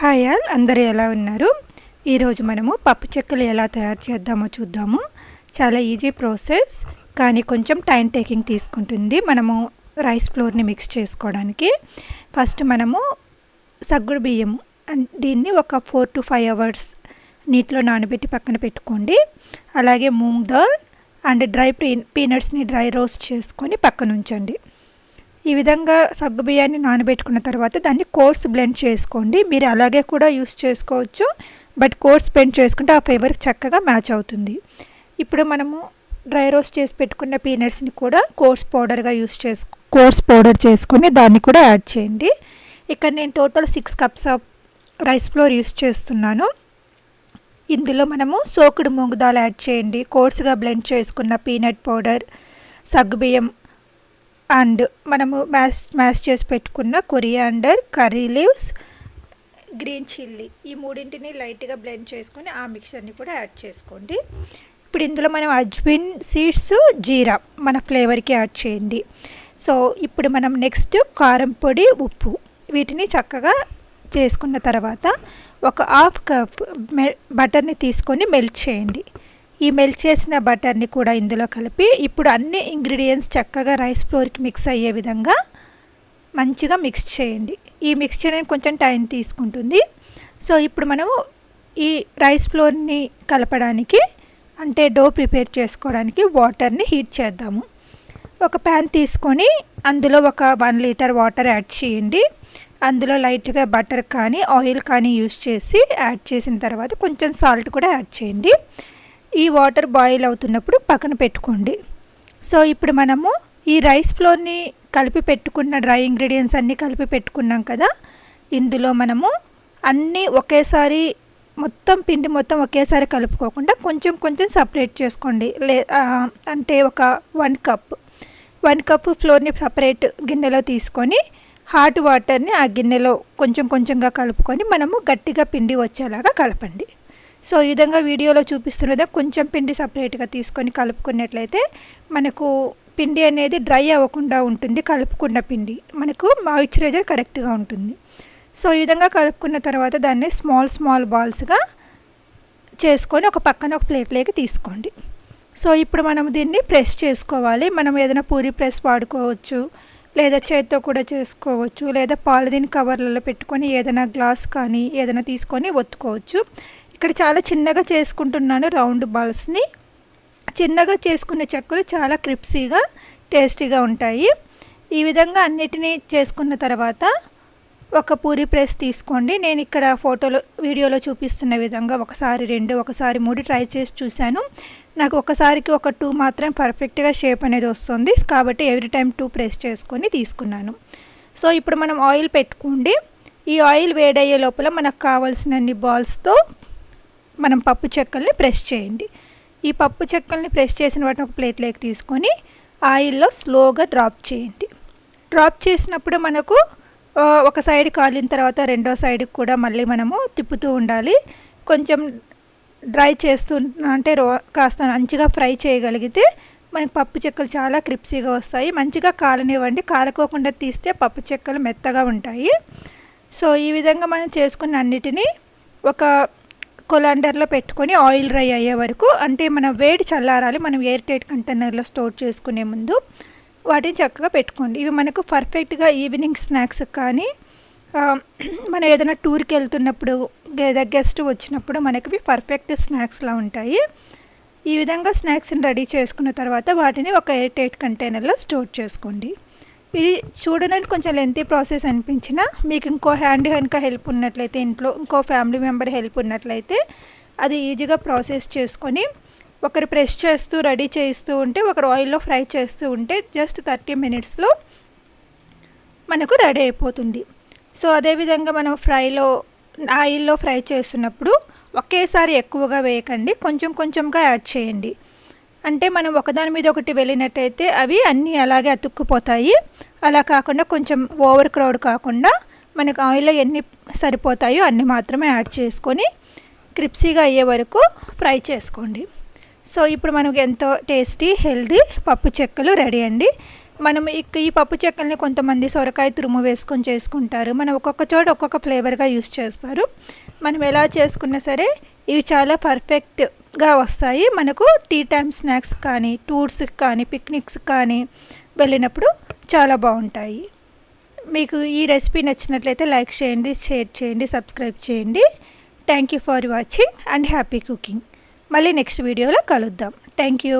Hi all అందరూ ఎలా ఉన్నారు? ఈరోజు మనము పప్పు చెక్కలు ఎలా తయారు చేద్దామో చూద్దాము. చాలా ఈజీ ప్రాసెస్ కానీ కొంచెం టైం టేకింగ్ తీసుకుంటుంది మనము రైస్ ఫ్లోర్ని మిక్స్ చేసుకోవడానికి. ఫస్ట్ మనము సగ్గుడు బియ్యం దీన్ని ఒక ఫోర్ టు ఫైవ్ అవర్స్ నీటిలో నానబెట్టి పక్కన పెట్టుకోండి. అలాగే moong dal and dry pea పీనట్స్ని dry roast చేసుకొని పక్కన ఉంచండి ఈ విధంగా సగ్గు బియ్యాన్ని నానబెట్టుకున్న తర్వాత దాన్ని కోర్స్ బ్లెండ్ చేసుకోండి. మీరు అలాగే కూడా యూస్ చేసుకోవచ్చు. బట్ కోర్స్ బ్లెండ్ చేసుకుంటే ఆ ఫ్లేవర్ చక్కగా మ్యాచ్ అవుతుంది. ఇప్పుడు మనము డ్రై రోస్ట్ చేసి పెట్టుకున్న పీనట్స్ని కూడా కోర్స్ పౌడర్గా యూస్ చేసు కోర్స్ పౌడర్ చేసుకుని దాన్ని కూడా యాడ్ చేయండి. ఇక్కడ నేను total six cups of rice flour use చేస్తున్నాను. ఇందులో మనము సోకుడు మూంగు దాల్ యాడ్ చేయండి. కోర్స్గా బ్లెండ్ చేసుకున్న పీనట్ పౌడర్ సగ్గుబియ్యం అండ్ మనము మ్యాష్ మ్యాష్ చేసి పెట్టుకున్న coriander curry leaves green chilli. ఈ మూడింటిని లైట్గా బ్లెండ్ చేసుకొని ఆ మిక్సర్ని కూడా యాడ్ చేసుకోండి. ఇప్పుడు ఇందులో మనం అజ్విన్ సీడ్స్ జీరా మన ఫ్లేవర్కి యాడ్ చేయండి. సో ఇప్పుడు మనం నెక్స్ట్ కారం పొడి ఉప్పు వీటిని చక్కగా చేసుకున్న తర్వాత ఒక హాఫ్ కప్ మె బటర్ని తీసుకొని మెల్ట్ చేయండి. ఈ మెల్ట్ చేసిన బటర్ని కూడా ఇందులో కలిపి ఇప్పుడు అన్ని ఇంగ్రీడియంట్స్ చక్కగా రైస్ ఫ్లోర్కి మిక్స్ అయ్యే విధంగా మంచిగా మిక్స్ చేయండి. ఈ మిక్స్ చేయడానికి కొంచెం టైం తీసుకుంటుంది. సో ఇప్పుడు మనము ఈ రైస్ ఫ్లోర్ని కలపడానికి అంటే డో ప్రిపేర్ చేసుకోవడానికి వాటర్ని హీట్ చేద్దాము. ఒక ప్యాన్ తీసుకొని అందులో ఒక వన్ లీటర్ వాటర్ యాడ్ చేయండి. అందులో లైట్గా బటర్ కానీ ఆయిల్ కానీ యూస్ చేసి యాడ్ చేసిన తర్వాత కొంచెం సాల్ట్ కూడా యాడ్ చేయండి. ఈ వాటర్ బాయిల్ అవుతున్నప్పుడు పక్కన పెట్టుకోండి. సో ఇప్పుడు మనము ఈ రైస్ ఫ్లోర్ని కలిపి పెట్టుకున్న డ్రై ఇంగ్రీడియంట్స్ అన్నీ కలిపి పెట్టుకున్నాం కదా. ఇందులో మనము అన్నీ ఒకేసారి మొత్తం పిండి మొత్తం ఒకేసారి కలుపుకోకుండా కొంచెం కొంచెం సపరేట్ చేసుకోండి. లే అంటే ఒక వన్ కప్. వన్ కప్ ఫ్లోర్ని సపరేట్ గిన్నెలో తీసుకొని హాట్ వాటర్ని ఆ గిన్నెలో కొంచెం కొంచెంగా కలుపుకొని మనము గట్టిగా పిండి వచ్చేలాగా కలపండి. సో ఈ విధంగా వీడియోలో చూపిస్తున్నదే కొంచెం పిండి సపరేట్గా తీసుకొని కలుపుకున్నట్లయితే మనకు పిండి అనేది డ్రై అవ్వకుండా ఉంటుంది కలుపుకున్న పిండి. మనకు మాయిశ్చరైజర్ కరెక్ట్గా ఉంటుంది. సో ఈ విధంగా కలుపుకున్న తర్వాత దాన్ని స్మాల్ స్మాల్ బాల్స్గా చేసుకొని ఒక పక్కన ఒక ప్లేట్లోకి తీసుకోండి. సో ఇప్పుడు మనం దీన్ని ప్రెస్ చేసుకోవాలి. మనం ఏదైనా పూరి ప్రెస్ వాడుకోవచ్చు లేదా చేత్తో కూడా చేసుకోవచ్చు లేదా పాలిథిన్ కవర్లలో పెట్టుకొని ఏదైనా గ్లాస్ కానీ ఏదైనా తీసుకొని ఒత్తుకోవచ్చు. ఇక్కడ చాలా చిన్నగా చేసుకుంటున్నాను రౌండ్ బాల్స్ని. చిన్నగా చేసుకునే చెక్కలు చాలా క్రిప్సీగా టేస్టీగా ఉంటాయి. ఈ విధంగా అన్నిటినీ చేసుకున్న తర్వాత ఒక పూరి ప్రెస్ తీసుకోండి. నేను ఇక్కడ ఫోటోలో వీడియోలో చూపిస్తున్న విధంగా ఒకసారి రెండు ఒకసారి మూడు ట్రై చేసి చూశాను. నాకు ఒకసారికి ఒక టూ మాత్రం పర్ఫెక్ట్గా షేప్ అనేది వస్తుంది. కాబట్టి ఎవ్రీ టైం టూ ప్రెస్ చేసుకొని తీసుకున్నాను. సో ఇప్పుడు మనం ఆయిల్ పెట్టుకోండి. ఈ ఆయిల్ వేడయ్యే లోపల మనకు కావాల్సినన్ని బాల్స్తో మనం పప్పు చెక్కల్ని ప్రెస్ చేయండి. ఈ పప్పు చెక్కల్ని ప్రెస్ చేసిన వాటిని ఒక ప్లేట్లోకి తీసుకొని ఆయిల్లో స్లోగా డ్రాప్ చేయండి. డ్రాప్ చేసినప్పుడు మనకు ఒక సైడ్ కాలిన తర్వాత రెండో సైడ్కి కూడా మళ్ళీ మనము తిప్పుతూ ఉండాలి. కొంచెం డ్రై చేస్తూ అంటే రో కాస్త మంచిగా ఫ్రై చేయగలిగితే మనకి పప్పు చెక్కలు చాలా క్రిప్సీగా వస్తాయి. మంచిగా కాలనివ్వండి. కాలకోకుండా తీస్తే పప్పు చెక్కలు మెత్తగా ఉంటాయి. సో ఈ విధంగా మనం చేసుకున్న అన్నిటినీ ఒక కొలాండర్లో పెట్టుకొని ఆయిల్ డ్రై అయ్యే వరకు అంటే మన వేడి చల్లారాలి మనం ఎయిర్ టైట్ కంటైనర్లో స్టోర్ చేసుకునే ముందు వాటిని చక్కగా పెట్టుకోండి. ఇవి మనకు పర్ఫెక్ట్గా ఈవినింగ్ స్నాక్స్ కానీ మనం ఏదైనా టూర్కి వెళ్తున్నప్పుడు లేదా గెస్ట్ వచ్చినప్పుడు మనకి ఇవి పర్ఫెక్ట్ స్నాక్స్లా ఉంటాయి. ఈ విధంగా స్నాక్స్ని రెడీ చేసుకున్న తర్వాత వాటిని ఒక ఎయిర్ టైట్ కంటైనర్లో స్టోర్ చేసుకోండి. ఇది చూడడానికి కొంచెం లెంతీ ప్రాసెస్ అనిపించినా మీకు ఇంకో హ్యాండ్ కనుక హెల్ప్ ఉన్నట్లయితే ఇంట్లో ఇంకో ఫ్యామిలీ మెంబర్ హెల్ప్ ఉన్నట్లయితే అది ఈజీగా ప్రాసెస్ చేసుకొని ఒకరు ప్రెస్ చేస్తూ రెడీ చేస్తూ ఉంటే ఒకరు ఆయిల్లో ఫ్రై చేస్తూ ఉంటే జస్ట్ థర్టీ మినిట్స్లో మనకు రెడీ అయిపోతుంది. సో అదేవిధంగా మనం ఫ్రైలో ఆయిల్లో ఫ్రై చేస్తున్నప్పుడు ఒకేసారి ఎక్కువగా వేయకండి. కొంచెం కొంచెంగా యాడ్ చేయండి. అంటే మనం ఒకదాని మీద ఒకటి వెళ్ళినట్టయితే అవి అన్నీ అలాగే అతుక్కుపోతాయి. అలా కాకుండా కొంచెం ఓవర్ క్రౌడ్ కాకుండా మనకు ఆయిల్లో ఎన్ని సరిపోతాయో అన్ని మాత్రమే యాడ్ చేసుకొని క్రిప్సీగా అయ్యే వరకు ఫ్రై చేసుకోండి. సో ఇప్పుడు మనకు ఎంతో టేస్టీ హెల్దీ పప్పు చెక్కలు రెడీ అండి. మనం ఇక ఈ పప్పు చెక్కల్ని కొంతమంది సొరకాయ తురుము వేసుకొని చేసుకుంటారు. మనం ఒక్కొక్క చోట ఒక్కొక్క ఫ్లేవర్గా యూస్ చేస్తారు. మనం ఎలా చేసుకున్నా సరే ఇవి చాలా పర్ఫెక్ట్ గా వస్తాయి. మనకు టీ టైమ్ స్నాక్స్ కానీ టూర్స్కి కానీ పిక్నిక్స్ కానీ వెళ్ళినప్పుడు చాలా బాగుంటాయి. మీకు ఈ రెసిపీ నచ్చినట్లయితే లైక్ చేయండి షేర్ చేయండి సబ్స్క్రైబ్ చేయండి. Thank you for watching and happy cooking. మళ్ళీ నెక్స్ట్ వీడియోలో కలుద్దాం. Thank you.